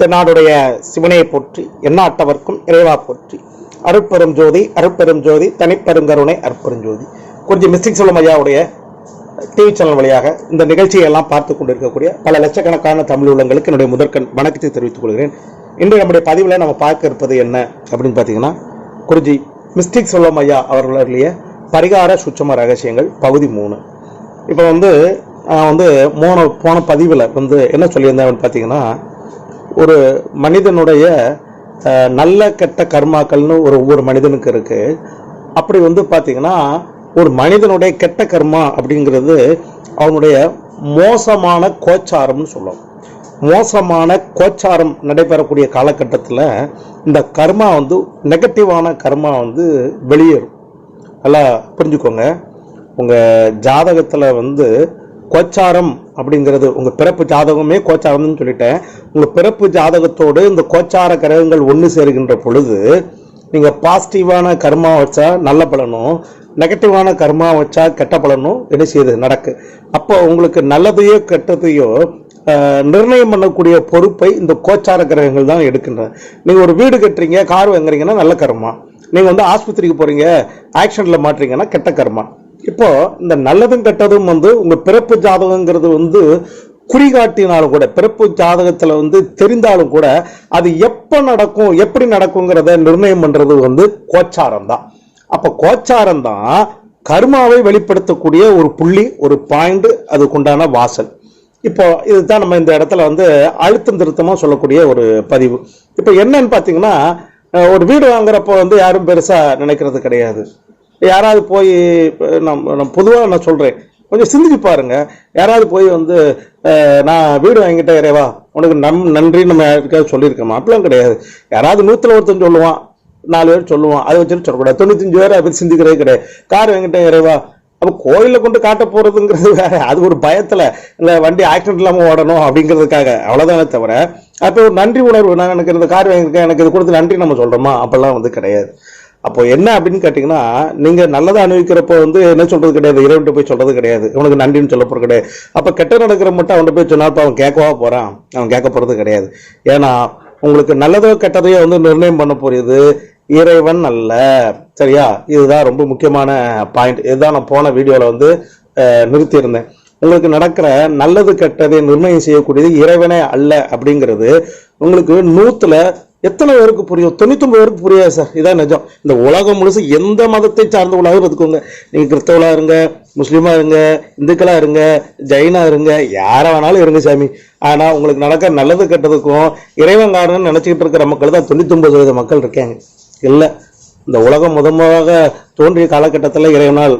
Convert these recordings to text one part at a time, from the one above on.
தென்னாடுடைய சிவனையை போற்றி எண்ணாட்டவர்க்கும் இறைவா போற்றி. அருட்பெரும் ஜோதி அருட்பெரும் ஜோதி தனிப்பெருங்கருணை அருட்பெரும் ஜோதி. கொஞ்சம் மிஸ்டிக் சொல்லும் ஐயாவுடைய டிவி சேனல் வழியாக இந்த நிகழ்ச்சியை எல்லாம் பார்த்து கொண்டிருக்கக்கூடிய பல லட்சக்கணக்கான தமிழ் உள்ளங்களுக்கு என்னுடைய முதற்கண் வணக்கத்தை தெரிவித்துக் கொள்கிறேன். இன்று நம்முடைய பதிவில் நம்ம பார்க்க இருப்பது என்ன அப்படின்னு பார்த்தீங்கன்னா குருஜி மிஸ்டிக் சொல்லும் ஐயா அவர்களுடைய பரிகார சுச்சம ரகசியங்கள் பகுதி மூணு. இப்போ வந்து நான் வந்து மூணு போன பதிவில் வந்து என்ன சொல்லியிருந்தேன் அப்படின்னு பார்த்தீங்கன்னா ஒரு மனிதனுடைய நல்ல கெட்ட கர்மாக்கள்னு ஒரு ஒவ்வொரு மனிதனுக்கு இருக்கு. அப்படி வந்து பார்த்தீங்கன்னா ஒரு மனிதனுடைய கெட்ட கர்மா அப்படிங்கிறது அவனுடைய மோசமான கோச்சாரம்னு சொல்லுவோம் மோசமான கோச்சாரம் நடைபெறக்கூடிய காலகட்டத்தில் இந்த கர்மா வந்து நெகட்டிவான கர்மா வந்து வெளியேறும். நல்லா புரிஞ்சுக்கோங்க. உங்கள் ஜாதகத்தில் வந்து கோச்சாரம் அப்படிங்கிறது உங்கள் பிறப்பு ஜாதகமே கோச்சாரம்னு சொல்லிட்டேன். உங்கள் பிறப்பு ஜாதகத்தோடு இந்த கோச்சார கிரகங்கள் ஒன்று சேருகின்ற பொழுது நீங்கள் பாசிட்டிவான கர்மா வச்சா நல்ல பலனும் நெகட்டிவான கர்மா வச்சா கெட்ட பலனும் என்ன செய்யுது? நடக்கு. அப்போ உங்களுக்கு நல்லதையோ கெட்டதையோ நிர்ணயம் பண்ணக்கூடிய பொறுப்பை இந்த கோச்சார கிரகங்கள் தான் எடுக்கின்றன நீங்கள் ஒரு வீடு கட்டுறீங்க கார் வாங்குறீங்கன்னா நல்ல கர்மா. நீங்கள் வந்து ஆஸ்பத்திரிக்கு போகிறீங்க ஆக்சிடெண்ட்டில் மாட்டுறீங்கன்னா கெட்ட கர்மா. இப்போ இந்த நல்லதும் கெட்டதும் வந்து உங்க பிறப்பு ஜாதகங்கிறது வந்து குறிகாட்டினாலும் கூட பிறப்பு ஜாதகத்தில் வந்து தெரிந்தாலும் கூட அது எப்போ நடக்கும் எப்படி நடக்குங்கிறத நிர்ணயம் பண்ணுறது வந்து கோச்சாரம் தான் அப்போ கோச்சாரம் தான் கர்மாவை வெளிப்படுத்தக்கூடிய ஒரு புள்ளி ஒரு பாயிண்ட் அதுக்குண்டான வாசல். இப்போ இதுதான் நம்ம இந்த இடத்துல வந்து அழுத்தம் திருத்தமாக சொல்லக்கூடிய ஒரு பதிவு. இப்போ என்னன்னு பார்த்தீங்கன்னா ஒரு வீடு வாங்குறப்போ வந்து யாரும் பெருசாக நினைக்கிறது கிடையாது. யாராவது போய் இப்ப நம்ம நான் பொதுவாக நான் சொல்கிறேன் கொஞ்சம் சிந்திச்சு பாருங்க. யாராவது போய் வந்து நான் வீடு வாங்கிட்டேன் இறைவா உனக்கு நம் நன்றி நம்ம யாருக்காவது சொல்லியிருக்கோமா அப்படிலாம் கிடையாது. யாராவது நூற்றில் ஒருத்தன் சொல்லுவான் நாலு பேர் சொல்லுவான் அதை வச்சுட்டு சொல்லக்கூடாது. தொண்ணூத்தஞ்சு பேர் அதை பற்றி சிந்திக்கிறதே கிடையாது. கார் வாங்கிட்டேன் இறைவா. அப்போ கோயிலில் கொண்டு காட்ட போகிறதுங்கிறது வேற. அது ஒரு பயத்தில். இல்லை வண்டி ஆக்சிடென்ட் இல்லாமல் ஓடணும் அப்படிங்கிறதுக்காக. அவ்வளோதானே தவிர அப்போ ஒரு நன்றி உணர்வு நான் எனக்கு இந்த கார் வாங்கியிருக்கேன் எனக்கு இது கொடுத்து நன்றி நம்ம சொல்கிறோமா அப்போல்லாம் வந்து கிடையாது. அப்போ என்ன அப்படின்னு கேட்டிங்கன்னா நீங்கள் நல்லதை அனுபவிக்கிறப்போ வந்து என்ன சொல்கிறது கிடையாது இறைவன்ட்டு போய் சொல்கிறது கிடையாது. உனக்கு நன்றின்னு சொல்ல போகிறது கிடையாது. அப்போ கெட்ட நடக்கிற மட்டும் அவன்கிட்ட போய் சொன்னால் இப்போ அவன் கேட்கவா போகிறான் அவன் கேட்க போகிறது கிடையாது. ஏன்னா உங்களுக்கு நல்லதோ கெட்டதையோ வந்து நிர்ணயம் பண்ண போகிறது இறைவன் அல்ல. சரியா? இதுதான் ரொம்ப முக்கியமான பாயிண்ட் இதுதான் நான் போன வீடியோவில் வந்து நிறுத்தியிருந்தேன். உங்களுக்கு நடக்கிற நல்லது கெட்டதை நிர்ணயம் செய்யக்கூடியது இறைவனே அல்ல அப்படிங்கிறது உங்களுக்கு நூத்துல எத்தனை பேருக்கு புரியும்? தொண்ணூத்தொம்பது பேருக்கு புரியாது சார். இதான் நிஜம். இந்த உலகம் முழுசு எந்த மதத்தை சார்ந்த உலகம் பார்த்துக்கோங்க நீங்க கிறிஸ்தவலா இருங்க முஸ்லீமா இருங்க இந்துக்களா இருங்க ஜெயினா இருங்க யாரை வேணாலும் இருங்க சாமி. ஆனா உங்களுக்கு நடக்க நல்லது கெட்டதுக்கும் இறைவன் காரணம் நினைச்சுக்கிட்டு இருக்கிற மக்கள் தான் தொண்ணூத்தொம்பது சதவீத மக்கள் இருக்காங்க. இல்லை இந்த உலகம் முதன்முதலாக தோன்றிய காலகட்டத்தில் இறைவனால்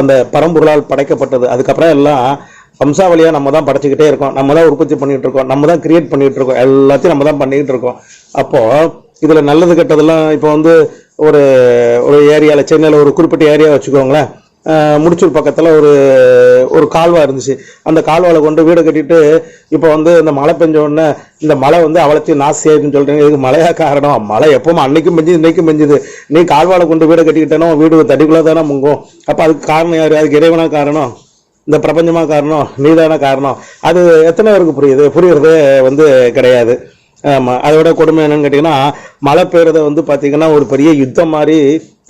அந்த பரம்பொருளால் படைக்கப்பட்டது. அதுக்கப்புறம் எல்லாம் வம்சாவளியாக நம்ம தான் படைச்சிக்கிட்டே இருக்கோம். நம்ம தான் உற்பத்தி பண்ணிகிட்டு இருக்கோம். நம்ம தான் கிரியேட் பண்ணிகிட்டு இருக்கோம். எல்லாத்தையும் நம்ம தான் பண்ணிக்கிட்டு இருக்கோம். அப்போது இதில் நல்லது கெட்டதெல்லாம் இப்போ வந்து ஒரு ஒரு ஏரியாவில் சென்னையில் ஒரு குறிப்பிட்ட ஏரியா வச்சுக்கோங்களேன். முடிச்சூர் பக்கத்தில் ஒரு ஒரு கால்வா இருந்துச்சு. அந்த கால்வாவில் கொண்டு வீடு கட்டிட்டு இப்போ வந்து இந்த மழை பெஞ்ச உடனே இந்த மழை வந்து அவ்வளோத்தையும் நாசி ஆயிடுன்னு சொல்றீங்க. இதுக்கு மழையா காரணம்? மழை எப்பவும் அன்னைக்கும் பெஞ்சுது இன்னைக்கும் பெஞ்சுது. நீ கால்வாவில் கொண்டு வீடு கட்டிக்கிட்டேனோ வீடு தடிக்குள்ளே தானே முங்கும். அப்போ அதுக்கு காரணம் யார்? அதுக்கு இறைவனா காரணம்? இந்த பிரபஞ்சமா காரணம் நீதான காரணம். அது எத்தனை பேருக்கு புரியுது? புரியுறது வந்து கிடையாது. ஆமாம் அதோட கொடுமை என்னன்னு கேட்டிங்கன்னா மழை பெய்யறத வந்து பார்த்தீங்கன்னா ஒரு பெரிய யுத்தம் மாதிரி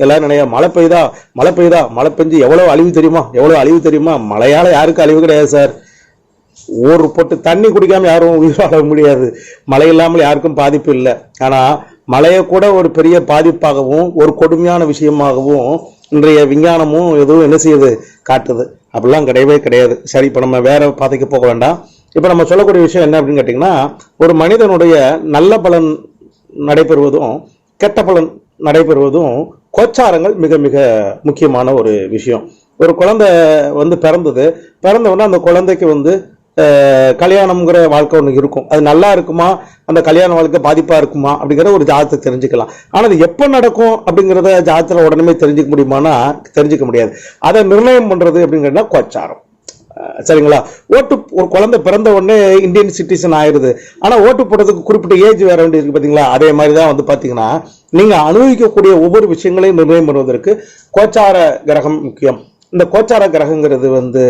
எல்லாரும் நினையா மழை பெய்யுதா? மழை பெய்தா மழை பெஞ்சு எவ்வளோ அழிவு தெரியுமா? எவ்வளோ அழிவு தெரியுமா? மழையால் யாருக்கும் அழிவு கிடையாது சார். ஒரு பொட்டு தண்ணி குடிக்காம யாரும் உயிர் வாழ முடியாது. மழை இல்லாமல் யாருக்கும் பாதிப்பு இல்லை. ஆனால் மழையை கூட ஒரு பெரிய பாதிப்பாகவும் ஒரு கொடுமையான விஷயமாகவும் இன்றைய விஞ்ஞானமும் எதுவும் என்ன செய்யுது? காட்டுது. அப்படிலாம் கிடையவே கிடையாது. சரி இப்போ நம்ம வேற பாதைக்கு போக வேண்டாம். இப்போ நம்ம சொல்லக்கூடிய விஷயம் என்ன அப்படின்னு கேட்டிங்கன்னா ஒரு மனிதனுடைய நல்ல பலன் நடைபெறுவதும் கெட்ட பலன் நடைபெறுவதும் கோச்சாரங்கள் மிக மிக முக்கியமான ஒரு விஷயம். ஒரு குழந்தை வந்து பிறந்தது. பிறந்தவொடனே அந்த குழந்தைக்கு வந்து கல்யாணம்ங்கிற வாழ்க்கை ஒன்று இருக்கும். அது நல்லா இருக்குமா? அந்த கல்யாண வாழ்க்கை பாதிப்பாக இருக்குமா? அப்படிங்கிற ஒரு ஜாதகத்தை தெரிஞ்சுக்கலாம். ஆனால் அது எப்போ நடக்கும் அப்படிங்கிறத ஜாதகத்தில் உடனே தெரிஞ்சுக்க முடியுமானா தெரிஞ்சுக்க முடியாது. அதை நிர்ணயம் பண்ணுறது அப்படிங்கிறதுனா கோச்சாரம். சரிங்களா? ஓட்டு ஒரு குழந்தை பிறந்த உடனே இந்தியன் சிட்டிசன் ஆயிடுது ஆனால் ஓட்டு போடுறதுக்கு குறிப்பிட்ட ஏஜ் வேற வேண்டி இருக்கு பார்த்தீங்களா அதே மாதிரி தான் வந்து பார்த்தீங்கன்னா நீங்கள் அனுபவிக்கக்கூடிய ஒவ்வொரு விஷயங்களையும் நிர்ணயம் பண்ணுவதற்கு கோச்சார கிரகம் முக்கியம். இந்த கோச்சார கிரகங்கிறது வந்து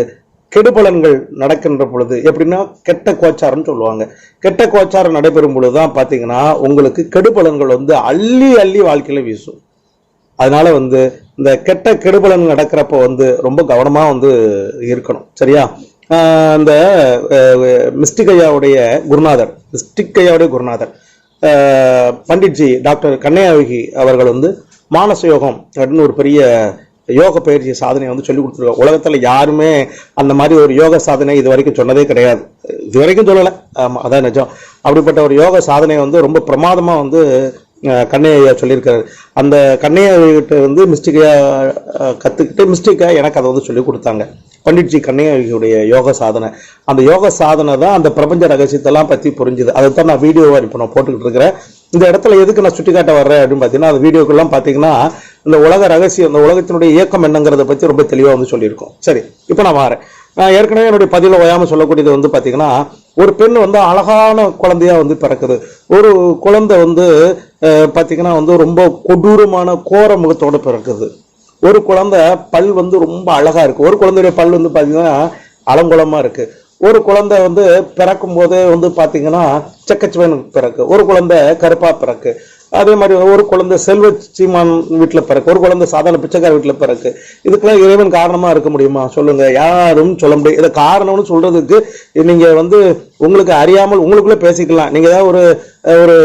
கெடுபலன்கள் நடக்கின்ற பொழுது எப்படின்னா கெட்ட கோச்சாரம்னு சொல்லுவாங்க. கெட்ட கோச்சாரம் நடைபெறும் பொழுது தான் பார்த்தீங்கன்னா உங்களுக்கு கெடுபலன்கள் வந்து அள்ளி அள்ளி வாழ்க்கையில் வீசும். அதனால வந்து இந்த கெட்ட கெடுபலன் நடக்கிறப்ப வந்து ரொம்ப கவனமாக வந்து இருக்கணும். சரியா? அந்த இந்த குருநாதர் மிஸ்டிகையாவுடைய குருநாதர் பண்டிட்ஜி டாக்டர் கண்ணையாவிகி அவர்கள் வந்து மானச யோகம் அப்படின்னு ஒரு பெரிய யோக பயிற்சி சாதனையை வந்து சொல்லி கொடுத்துருக்காங்க உலகத்தில் யாருமே அந்த மாதிரி ஒரு யோக சாதனை இது வரைக்கும் சொன்னதே கிடையாது. இது வரைக்கும் சொல்லலை. ஆமாம் அதான் நிஜம். அப்படிப்பட்ட ஒரு யோக சாதனையை வந்து ரொம்ப பிரமாதமாக வந்து கண்ணையா சொல்லியிருக்காரு. அந்த கண்ணையாவிட்ட வந்து மிஸ்டிக்காக கற்றுக்கிட்டு மிஸ்டிக்காக எனக்கு அதை வந்து சொல்லி கொடுத்தாங்க. பண்டிட்ஜி கண்ணையாவியுடைய யோக சாதனை. அந்த யோக சாதனை தான் அந்த பிரபஞ்ச ரகசியத்தெல்லாம் பற்றி புரிஞ்சுது. அதை தான் நான் வீடியோவாக இப்போ நான் போட்டுக்கிட்டு இருக்கிறேன். இந்த இடத்துல எதுக்கு நான் சுட்டி காட்ட வர்றேன் அப்படின்னு பார்த்தீங்கன்னா அந்த வீடியோக்கெல்லாம் பார்த்தீங்கன்னா இந்த உலக ரகசியம் இந்த உலகத்தினுடைய இயக்கம் என்னங்கிறத பற்றி ரொம்ப தெளிவாக வந்து சொல்லியிருக்கோம். சரி இப்போ நான் வரேன். நான் ஏற்கனவே என்னுடைய பதிவில் ஓயாமல் சொல்லக்கூடியது வந்து பார்த்தீங்கன்னா ஒரு பெண் வந்து அழகான குழந்தையா வந்து பிறக்குது. ஒரு குழந்தை வந்து பார்த்திங்கன்னா பார்த்தீங்கன்னா வந்து ரொம்ப கொடூரமான கோர முகத்தோடு பிறக்குது. ஒரு குழந்தை பல் வந்து ரொம்ப அழகாக இருக்குது ஒரு குழந்தையுடைய பல் வந்து பார்த்திங்கன்னா அலங்குளமாக இருக்குது ஒரு குழந்தை வந்து பிறக்கும் போதே வந்து பார்த்திங்கன்னா செக்கச்சுவன் பிறக்கு. ஒரு குழந்தை கருப்பாக பிறக்கு. அதே மாதிரி ஒரு குழந்தை செல்வ சீமான் வீட்டில் பிறக்கு ஒரு குழந்தை சாதாரண பிச்சைக்கார வீட்டில் பிறக்கு இதுக்கெல்லாம் இறைவன் காரணமாக இருக்க முடியுமா? சொல்லுங்க. யாரும் சொல்ல முடியும் இதை காரணம்னு சொல்றதுக்கு நீங்கள் வந்து உங்களுக்கு அறியாமல் உங்களுக்குள்ளே பேசிக்கலாம். நீங்கள் ஏதாவது ஒரு ஒரு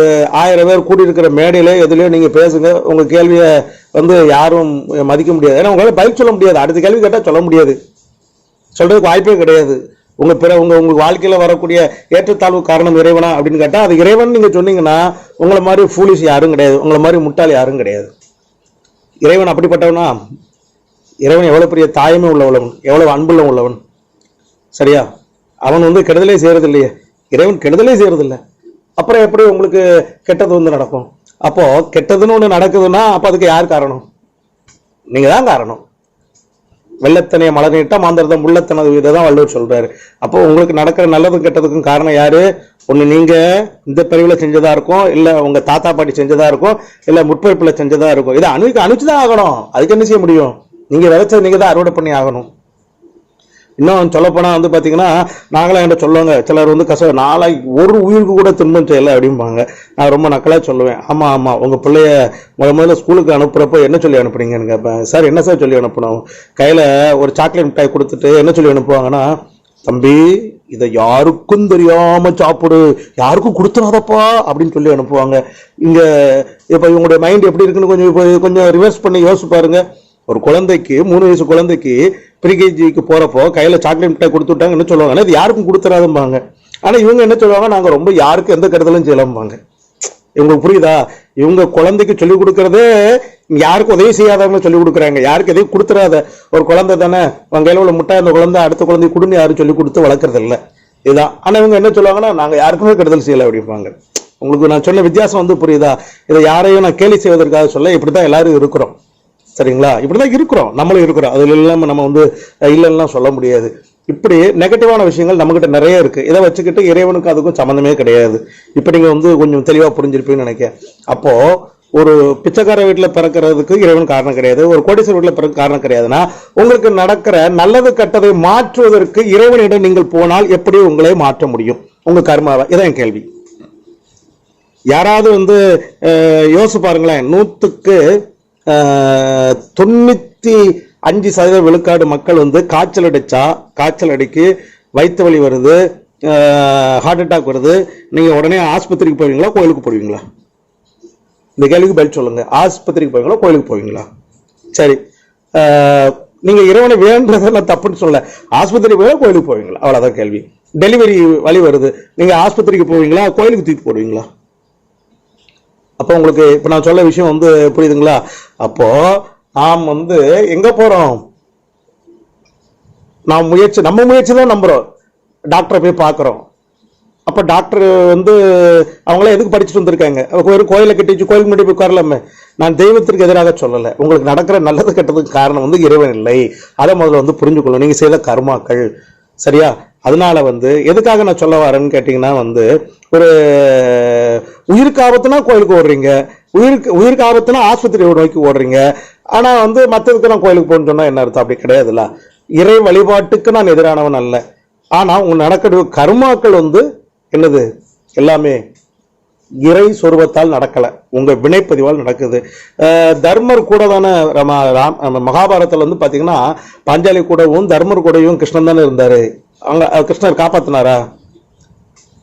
ஆயிரம் பேர் கூட்டியிருக்கிற இருக்கிற மேடையில நீங்கள் நீங்க பேசுங்க. உங்கள் கேள்வியை வந்து யாரும் மதிக்க முடியாது. ஏன்னா உங்களால் பதில் சொல்ல முடியாது. அடுத்த கேள்வி கேட்டால் சொல்ல முடியாது. சொல்கிறதுக்கு வாய்ப்பே கிடையாது. உங்க பிற உங்க உங்க வாழ்க்கையில வரக்கூடிய ஏற்றத்தாழ்வு காரணம் இறைவனா அப்படின்னு கேட்டா அது இறைவன் நீங்க சொன்னீங்கன்னா உங்களை மாதிரி ஃபூலிஷ் யாரும் கிடையாது. உங்களை மாதிரி முட்டாள் யாரும் கிடையாது. இறைவன் அப்படிப்பட்டவனா? இறைவன் எவ்வளவு பெரிய தாயமே உள்ளவன் எவ்வளவு அன்புள்ள உள்ளவன். சரியா? அவன் வந்து கெடுதலே செய்யறது இல்லையே இறைவன் கெடுதலே செய்யறது இல்லை அப்புறம் எப்படி உங்களுக்கு கெட்டது வந்து நடக்கும்? அப்போ கெட்டதுன்னு ஒன்று நடக்குதுன்னா அப்போ அதுக்கு யார் காரணம்? நீங்க தான் காரணம். வெள்ளத்தனைய மலர் நீட்டா மாந்தரதம் உள்ளத்தனது இதை தான் வள்ளுவர் சொல்றாரு. அப்போ உங்களுக்கு நடக்கிற நல்லதும் கெட்டதுக்கும் காரணம் யாரு? ஒன்று நீங்க இந்த பிரிவில் செஞ்சதா இருக்கும் இல்லை உங்க தாத்தா பாட்டி செஞ்சதா இருக்கும் இல்லை முற்பிறப்பில் செஞ்சதா இருக்கும். இதை அணுக்கு தான் ஆகணும். அதுக்கு என்ன செய்ய முடியும்? நீங்க விதைச்சது நீங்க தான் அறுவடை பண்ணி ஆகணும். இன்னும் சொல்லப்போனால் வந்து பார்த்தீங்கன்னா நாங்களாம் என்கிட்ட சொல்லுவாங்க சிலர் வந்து கச நாளாய் ஒரு உயிருக்கு கூட துன்பம் செய்யலை அப்படிம்பாங்க. நான் ரொம்ப நக்கலாக சொல்லுவேன் ஆமாம் ஆமாம் உங்கள் பிள்ளைய முத முதல்ல ஸ்கூலுக்கு அனுப்புகிறப்போ என்ன சொல்லி அனுப்புறீங்கன்னு கேட்பேன் சார் என்ன சார் சொல்லி அனுப்பணும் கையில் ஒரு சாக்லேட் மிட்டாய் கொடுத்துட்டு என்ன சொல்லி அனுப்புவாங்கன்னா தம்பி இதை யாருக்கும் தெரியாம சாப்பிடு யாருக்கும் கொடுத்துடாதப்பா அப்படின்னு சொல்லி அனுப்புவாங்க. இங்க இப்ப இவங்களுடைய மைண்ட் எப்படி இருக்குன்னு கொஞ்சம் கொஞ்சம் ரிவர்ஸ் பண்ணி யோசிச்சு பாருங்க. ஒரு குழந்தைக்கு மூணு வயசு குழந்தைக்கு பிரிகேஜிக்கு போறப்போ கையில் சாக்லேட் மிட்டாய் கொடுத்து விட்டாங்க என்ன சொல்லுவாங்க. "ஆனா இது யாருக்கும் கொடுத்துறாதும்பாங்க. ஆனால் இவங்க என்ன சொல்லுவாங்க? நாங்கள் ரொம்ப யாருக்கும் எந்த கெடுதலும் செய்யலாம்பாங்க. இவங்களுக்கு புரியுதா? இவங்க குழந்தைக்கு சொல்லிக் கொடுக்கறதே யாருக்கும் உதவி செய்யாதவங்க சொல்லிக் கொடுக்குறாங்க. யாருக்கு எதையும் கொடுத்துறாத. ஒரு குழந்தை தானே? உங்கள் கையில் உள்ள முட்டை அந்த குழந்தை அடுத்த குழந்தை கொடுன்னு யாரும் சொல்லி கொடுத்து வளர்க்குறது இல்லை இதுதான். ஆனால் இவங்க என்ன சொல்லுவாங்கன்னா நாங்கள் யாருக்குமே கெடுதல் செய்யலை அப்படிம்பாங்க. உங்களுக்கு நான் சொன்ன வித்தியாசம் வந்து புரியுதா? இதை யாரையும் நான் கேலி செய்வதற்காக சொல்ல இப்படி தான் எல்லாரும் இருக்கிறோம். சரிங்களா? இப்படிதான் இருக்கிறோம். நம்மளும் இருக்கிறோம். அதுல இல்லாமல் நம்ம வந்து இல்லைன்னா சொல்ல முடியாது. இப்படி நெகட்டிவான விஷயங்கள் நம்மக்கிட்ட நிறைய இருக்குது இதை வச்சுக்கிட்டு இறைவனுக்கு அதுக்கும் சம்மந்தமே கிடையாது. இப்போ நீங்கள் வந்து கொஞ்சம் தெளிவாக புரிஞ்சிருப்பீங்கன்னு நினைக்கிறேன். அப்போது ஒரு பிச்சைக்கார வீட்டில் பிறக்கிறதுக்கு இறைவன் காரணம் கிடையாது. ஒரு கோடீஸ்வரர் வீட்டில் பிறக்க காரணம் கிடையாதுன்னா உங்களுக்கு நடக்கிற நல்லது கெட்டதை மாற்றுவதற்கு இறைவனிடம் நீங்கள் போனால் எப்படி உங்களை மாற்ற முடியும்? உங்கள் கர்மாவை. இதான் என் கேள்வி. யாராவது வந்து யோசிச்சு பாருங்களேன். நூற்றுக்கு தொண்ணூற்றி தொண்ணூத்தி அஞ்சு சதவீத விழுக்காடு மக்கள் வந்து காய்ச்சல் அடிச்சா காய்ச்சல் அடிக்கு வயிற்று வலி வருது ஹார்ட் அட்டாக் வருது. நீங்கள் உடனே ஆஸ்பத்திரிக்கு போவீங்களா கோயிலுக்கு போவீங்களா? இந்த கேள்விக்கு பதில் சொல்லுங்கள் ஆஸ்பத்திரிக்கு போவீங்களா கோயிலுக்கு போவீங்களா? சரி. நீங்கள் இறைவனை வேண்டதை நான் தப்புன்னு சொல்ல ஆஸ்பத்திரி போய் கோயிலுக்கு போவீங்களா? அவ்வளோதான் கேள்வி. டெலிவரி வழி வருது. நீங்கள் ஆஸ்பத்திரிக்கு போவீங்களா கோயிலுக்கு தூக்கி போடுவீங்களா? அப்போ உங்களுக்கு இப்போ நான் சொல்ல விஷயம் வந்து புரியுதுங்களா? அப்போ நாம் வந்து எங்க போறோம்? நாம் முயற்சி நம்ம முயற்சி தான் நம்புறோம். டாக்டரை போய் பார்க்குறோம். அப்போ டாக்டர் வந்து அவங்களாம் எதுக்கு படிச்சுட்டு வந்திருக்காங்க? ஒரு கோயிலை கட்டிச்சு கோயில் முன்னாடி போய் உட்காரலாமே. நான் தெய்வத்திற்கு எதிராக சொல்லலை. உங்களுக்கு நடக்கிற நல்லது கெட்டதுக்கு காரணம் வந்து இறைவன் இல்லை. அதை முதல்ல வந்து புரிஞ்சுக்கணும். நீங்கள் செய்த கர்மாக்கள். சரியா? அதனால வந்து எதுக்காக நான் சொல்ல வரேன்னு கேட்டிங்கன்னா வந்து ஒரு உயிருக்கு ஆபத்துனா கோயிலுக்கு ஓடுறீங்க. உயிருக்கு உயிருக்கு ஆபத்துனா ஆஸ்பத்திரி நோக்கி ஓடுறீங்க. ஆனால் வந்து மற்றதுக்கு நான் கோயிலுக்கு போகணும்னு சொன்னால் என்ன அர்த்தம்? அப்படி கிடையாதுல்ல. இறை வழிபாட்டுக்கு நான் எதிரானவன் அல்ல. ஆனால் உங்கள் நடக்கிற கர்மாக்கள் வந்து என்னது? எல்லாமே இறை சொருபத்தால் நடக்கலை. உங்கள் வினைப்பதிவால் நடக்குது. தர்மர் கூட தானே ரம ராம் நம்ம வந்து பார்த்தீங்கன்னா பாஞ்சாலி கூடவும் தர்மர் கூடவும் கிருஷ்ணன் தானே இருந்தார். அங்கே கிருஷ்ணர் காப்பாற்றினாரா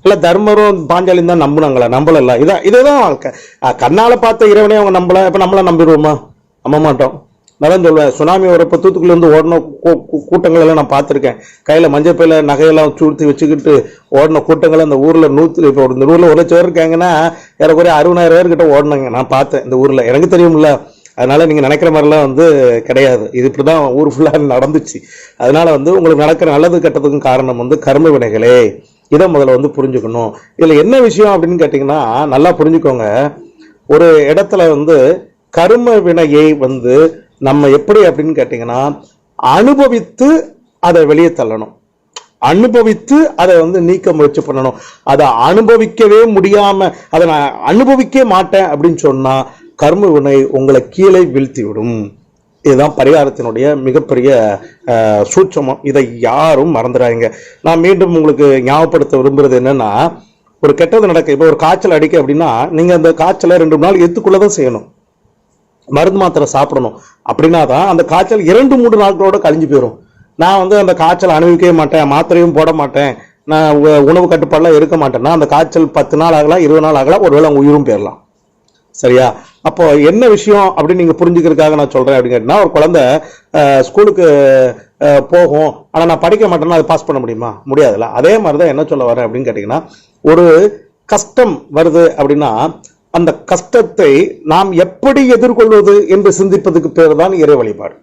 இல்லை தர்மரும் பாஞ்சாலியும் தான் நம்பினாங்களா? நம்பலல்ல. இதான் இதுதான் க- கண்ணால் பார்த்த இறைவனே அவங்க நம்பல. இப்போ நம்மள நம்பிடுவோமா? நம்ப மாட்டோம். நான் தான் சொல்லுவேன் சுனாமி வரப்ப தூத்துக்குள்ள இருந்து ஓடின கூ- கூட்டங்கள் எல்லாம் நான் பார்த்துருக்கேன். கையில் மஞ்சள் பையில நகையெல்லாம் சூழ்த்தி வச்சுக்கிட்டு ஓடின கூட்டங்கள் அந்த ஊரில் நூற்று இப்போ இந்த ஊரில் ஒரு லட்சம் பேர் இருக்காங்கன்னா ஏறக்குறைய அறுபதாயிரம் பேர்கிட்ட ஓடினாங்க நான் பார்த்தேன் இந்த ஊரில். எனக்கு தெரியும்ல. அதனால் நீங்கள் நினைக்கிற மாதிரிலாம் வந்து கிடையாது. இது இப்படி தான் ஊர் ஃபுல்லாக நடந்துச்சு. அதனால் வந்து உங்களுக்கு நடக்கிற நல்லது கெட்டதுக்கும் காரணம் வந்து கர்ம வினைகளே. இதை முதல்ல வந்து புரிஞ்சுக்கணும். இதில் என்ன விஷயம் அப்படின்னு கேட்டிங்கன்னா நல்லா புரிஞ்சுக்கோங்க. ஒரு இடத்துல வந்து கரும வினையை வந்து நம்ம எப்படி அப்படின்னு கேட்டிங்கன்னா அனுபவித்து அதை வெளியே தள்ளணும். அனுபவித்து அதை வந்து நீக்க முயற்சி பண்ணணும். அதை அனுபவிக்கவே முடியாமல் அதை நான் அனுபவிக்க மாட்டேன் அப்படின்னு சொன்னால் கர்ம வினை உங்களை கீழே வீழ்த்தி விடும் இதுதான் பரிகாரத்தினுடைய மிகப்பெரிய சூட்சமம். இதை யாரும் மறந்துடாதீங்க. நான் மீண்டும் உங்களுக்கு ஞாபகப்படுத்த விரும்புறது என்னன்னா ஒரு கெட்டது நடக்க இப்போ ஒரு காய்ச்சல் அடிக்க அப்படின்னா நீங்கள் அந்த காய்ச்சலை ரெண்டு மூணு நாள் எத்துக்குள்ளதான் செய்யணும். மருந்து மாத்திரை சாப்பிடணும். அப்படின்னா தான் அந்த காய்ச்சல் இரண்டு மூன்று நாட்களோட கழிஞ்சு போயிடும் நான் வந்து அந்த காய்ச்சல் அனுபவிக்கவே மாட்டேன் மாத்திரையும் போட மாட்டேன் நான் உ- உணவு கட்டுப்பாடெலாம் இருக்க மாட்டேன்னா அந்த காய்ச்சல் பத்து நாள் ஆகலாம் இருபது நாள் ஆகலாம் ஒருவேளை அவங்க உயிரும் போயிடலாம் சரியா? அப்போ என்ன விஷயம் அப்படின்னு நீங்க புரிஞ்சுக்கிறதுக்காக நான் சொல்றேன் அப்படின்னு ஒரு குழந்தை அஹ், ஸ்கூலுக்கு அஹ், போகும். ஆனா நான் படிக்க மாட்டேன்னா அது பாஸ் பண்ண முடியுமா? முடியாதுல்ல. அதே மாதிரி தான் என்ன சொல்ல வரேன் அப்படின்னு கேட்டிங்கன்னா ஒரு கஷ்டம் வருது அப்படின்னா அந்த கஷ்டத்தை நாம் எப்படி எதிர்கொள்வது என்று சிந்திப்பதுக்கு பேர் தான் இறை வழிபாடு.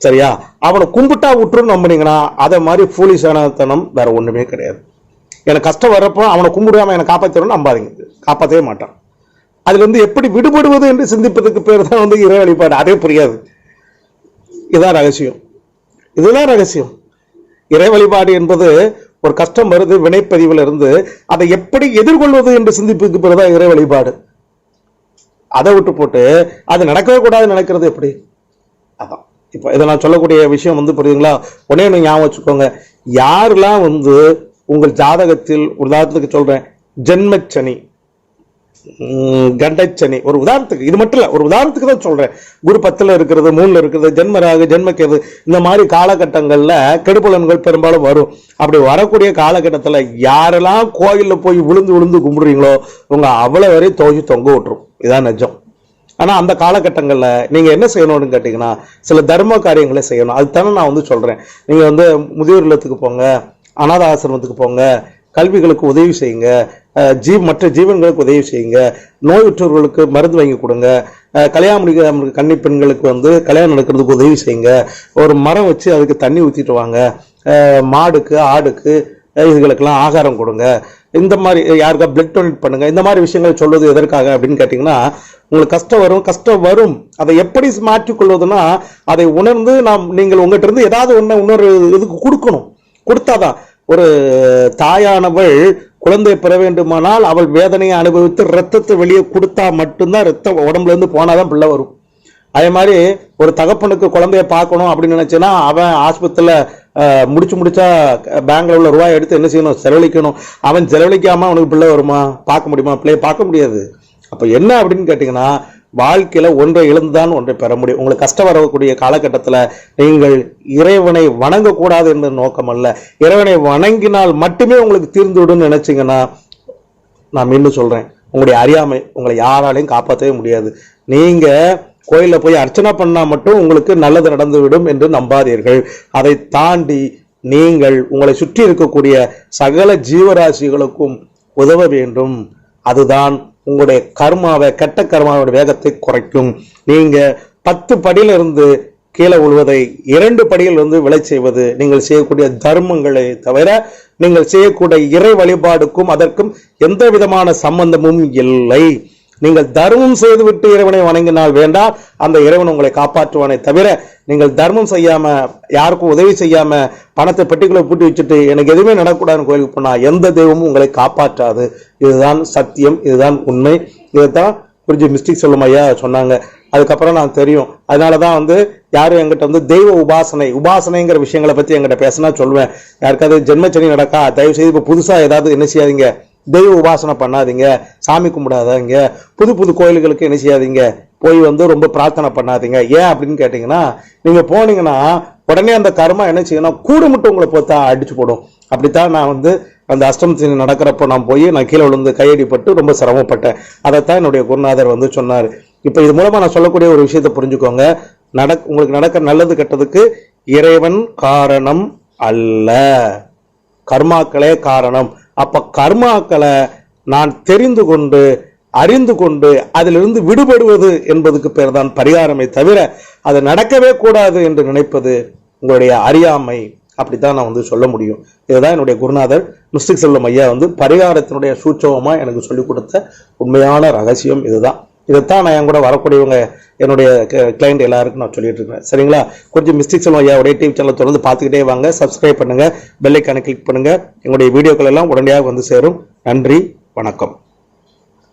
சரியா? அவனை கும்பிட்டா விட்டுருன்னு நம்புனீங்கன்னா அதை மாதிரி ஃபூலிஷானத்தனம் வேற ஒண்ணுமே கிடையாது. எனக்கு கஷ்டம் வர்றப்போ அவனை கும்பிடாம என்னை காப்பாற்றணும்னு நம்பாதீங்க. காப்பாற்றவே மாட்டான். அதிலிருந்து எப்படி விடுபடுவது என்று சிந்திப்பதற்கு பேர் தான் வந்து இறை வழிபாடு. அதே புரியாது. இதான் ரகசியம். இதுதான் ரகசியம். இறை வழிபாடு என்பது ஒரு கஷ்டம் வருது வினைப்பதிவில் இருந்து அதை எப்படி எதிர்கொள்வது என்று சிந்திப்புக்கு பிறகு தான் இறை வழிபாடு. அதை விட்டு போட்டு அது நடக்கவே கூடாதுன்னு நினைக்கிறது எப்படி? அதான். இப்போ இதை நான் சொல்லக்கூடிய விஷயம் வந்து புரியுதுங்களா? உடனே ஒன்று ஞாபகம் வச்சுக்கோங்க. யாரெல்லாம் வந்து உங்கள் ஜாதகத்தில் உதாரணத்துக்கு சொல்கிறேன் ஜென்மச்சனி கண்டச்சனி. ஒரு உதாரணத்துக்கு இது மட்டும் இல்லை ஒரு உதாரணத்துக்கு தான் சொல்றேன். குரு பத்தில் இருக்கிறது மூணில் இருக்கிறது ஜென்மராகு ஜென்மக்கேது இந்த மாதிரி காலகட்டங்களில் கெடுபலன்கள் பெரும்பாலும் வரும். அப்படி வரக்கூடிய காலகட்டத்தில் யாரெல்லாம் கோயிலில் போய் விழுந்து விழுந்து கும்பிடுறீங்களோ உங்க அவ்வளோ வரை தோசி தொங்க விட்டுரும். இதான் நிஜம். ஆனால் அந்த காலகட்டங்களில் நீங்கள் என்ன செய்யணும்னு கேட்டிங்கன்னா சில தர்ம காரியங்களை செய்யணும். அதுதானே நான் வந்து சொல்கிறேன் நீங்கள் வந்து முதியோர் இல்லத்துக்கு போங்க அனாத ஆசிரமத்துக்கு போங்க கல்விகளுக்கு உதவி செய்யுங்க. ஜீ மற்ற ஜீவன்களுக்கு உதவி செய்யுங்க. நோயுற்றவர்களுக்கு மருந்து வாங்கி கொடுங்க. கல்யாணம் முடிக்காம கன்னி பெண்களுக்கு வந்து கல்யாணம் நடக்கிறதுக்கு உதவி செய்யுங்க. ஒரு மரம் வச்சு அதுக்கு தண்ணி ஊற்றிட்டு வாங்க. மாடுக்கு ஆடுக்கு இதுகளுக்கெல்லாம் ஆகாரம் கொடுங்க. இந்த மாதிரி யாருக்கா பிளட் டொனேட் பண்ணுங்க. இந்த மாதிரி விஷயங்கள் சொல்வது எதற்காக அப்படின்னு கேட்டிங்கன்னா உங்களுக்கு கஷ்டம் வரும் கஷ்டம் வரும். அதை எப்படி மாற்றிக்கொள்வதுன்னா அதை உணர்ந்து நாம் நீங்கள் உங்கள்கிட்ட இருந்து ஏதாவது ஒன்று இன்னொரு இதுக்கு கொடுக்கணும். கொடுத்தாதான் ஒரு தாயானவள் குழந்தை பெற வேண்டுமானால் அவள் வேதனையை அனுபவித்து ரத்தத்தை வெளியே கொடுத்தா மட்டும்தான் ரத்தம் உடம்புல இருந்து போனாதான் பிள்ளை வரும். அதே மாதிரி ஒரு தகப்பனுக்கு குழந்தைய பார்க்கணும் அப்படின்னு நினைச்சேன்னா அவன் ஆஸ்பத்திரியில் முடிச்சு முடிச்சா பேங்க்ல உள்ள ரூபாய் எடுத்து என்ன செய்யணும்? செலவழிக்கணும். அவன் செலவழிக்காம அவனுக்கு பிள்ளை வருமா? பார்க்க முடியுமா? பிள்ளைய பார்க்க முடியாது. அப்போ என்ன அப்படின்னு கேட்டிங்கன்னா வாழ்க்கையில் ஒன்றை இழந்துதான் ஒன்றை பெற முடியும். உங்களுக்கு கஷ்டம் வரக்கூடிய காலகட்டத்தில் நீங்கள் இறைவனை வணங்கக்கூடாது என்ற நோக்கம் அல்ல. இறைவனை வணங்கினால் மட்டுமே உங்களுக்கு தீர்ந்து விடும்னு நான் மீண்டும் சொல்கிறேன் உங்களுடைய அறியாமை உங்களை யாராலையும் காப்பாற்றவே முடியாது. நீங்கள் கோயிலில் போய் அர்ச்சனை பண்ணால் மட்டும் உங்களுக்கு நல்லது நடந்துவிடும் என்று நம்பாதீர்கள். அதை தாண்டி நீங்கள் உங்களை சுற்றி இருக்கக்கூடிய சகல ஜீவராசிகளுக்கும் உதவ வேண்டும். அதுதான் உங்களுடைய கர்மாவை கெட்ட கர்மாவோட வேகத்தை குறைக்கும். நீங்க பத்து படியிலிருந்து கீழே விழுவதை இரண்டு படியில் வந்து விளை செய்வது நீங்கள் செய்யக்கூடிய தர்மங்களை தவிர நீங்கள் செய்யக்கூடிய இறை வழிபாடுக்கும் அதற்கும் எந்த விதமான சம்பந்தமும் இல்லை. நீங்கள் தர்மம் செய்துவிட்டு இறைவனை வணங்கினால் வேண்டாம் அந்த இறைவன் உங்களை காப்பாற்றுவானே தவிர நீங்கள் தர்மம் செய்யாம யாருக்கும் உதவி செய்யாம பணத்தை பெட்டிக்குள்ள பூட்டி வச்சுட்டு எனக்கு எதுவுமே நடக்கூடாதுன்னு கோயிலுக்கு போனா எந்த தெய்வமும் உங்களை காப்பாற்றாது. இதுதான் சத்தியம் இதுதான் உண்மை. இதைத்தான் புரிஞ்சு மிஸ்டேக் சொல்லும் ஐயா சொன்னாங்க. அதுக்கப்புறம் நான் தெரியும். அதனால தான் வந்து யாரும் எங்கிட்ட வந்து தெய்வ உபாசனை உபாசனைங்கிற விஷயங்களை பற்றி எங்கிட்ட பேசினா சொல்லுவேன் யாருக்காவது ஜென்மச்சனி நடக்கா தயவு செய்து இப்போ புதுசாக ஏதாவது என்ன செய்யாதீங்க. தெய்வ உபாசனை பண்ணாதீங்க. சாமி கும்பிடாதீங்க. புது புது கோயில்களுக்கு என்ன செய்யாதீங்க. போய் வந்து ரொம்ப பிரார்த்தனை பண்ணாதீங்க. ஏன் அப்படின்னு கேட்டீங்கன்னா நீங்க போனீங்கன்னா உடனே அந்த கர்மா என்ன செய்யணும் கூடு மட்டும் உங்களை பார்த்தா அடிச்சு போடும். அப்படித்தான் நான் வந்து அந்த அஷ்டமத்தின் நடக்கிறப்போ நான் போய் நான் கீழே விழுந்து கையடிப்பட்டு ரொம்ப சிரமப்பட்டேன். அதைத்தான் என்னுடைய குருநாதர் வந்து சொன்னார். இப்போ இது மூலமா நான் சொல்லக்கூடிய ஒரு விஷயத்தை புரிஞ்சுக்கோங்க. நடக் உங்களுக்கு நடக்க நல்லது கெட்டதுக்கு இறைவன் காரணம் அல்ல. கர்மாக்களே காரணம். அப்போ கர்மாக்களை நான் தெரிந்து கொண்டு அறிந்து கொண்டு அதிலிருந்து விடுபடுவது என்பதுக்கு பேர் தான் பரிகாரமே தவிர அது நடக்கவே கூடாது என்று நினைப்பது உங்களுடைய அறியாமை. அப்படித்தான் நான் வந்து சொல்ல முடியும். இதுதான் என்னுடைய குருநாதர் மிஸ்டிக் செல்வம் ஐயா வந்து பரிகாரத்தினுடைய சூட்சவமா எனக்கு சொல்லிக் கொடுத்த உண்மையான ரகசியம் இதுதான். இதைத்தான் நான் என் கூட வரக்கூடியவங்க என்னுடைய கிளைண்ட் எல்லாருக்கும் நான் சொல்லிட்டு இருக்கேன் சரிங்களா? கொஞ்சம் மிஸ்டேக் சொல்லுவோம் ஐயா உடைய டிவி சேனல் தொடர்ந்து பார்த்துக்கிட்டே வாங்க சப்ஸ்கிரைப் பண்ணுங்க பெல்லைக்கான கிளிக் பண்ணுங்க. எங்களுடைய வீடியோக்கள் எல்லாம் உடனடியாக வந்து சேரும். நன்றி வணக்கம்.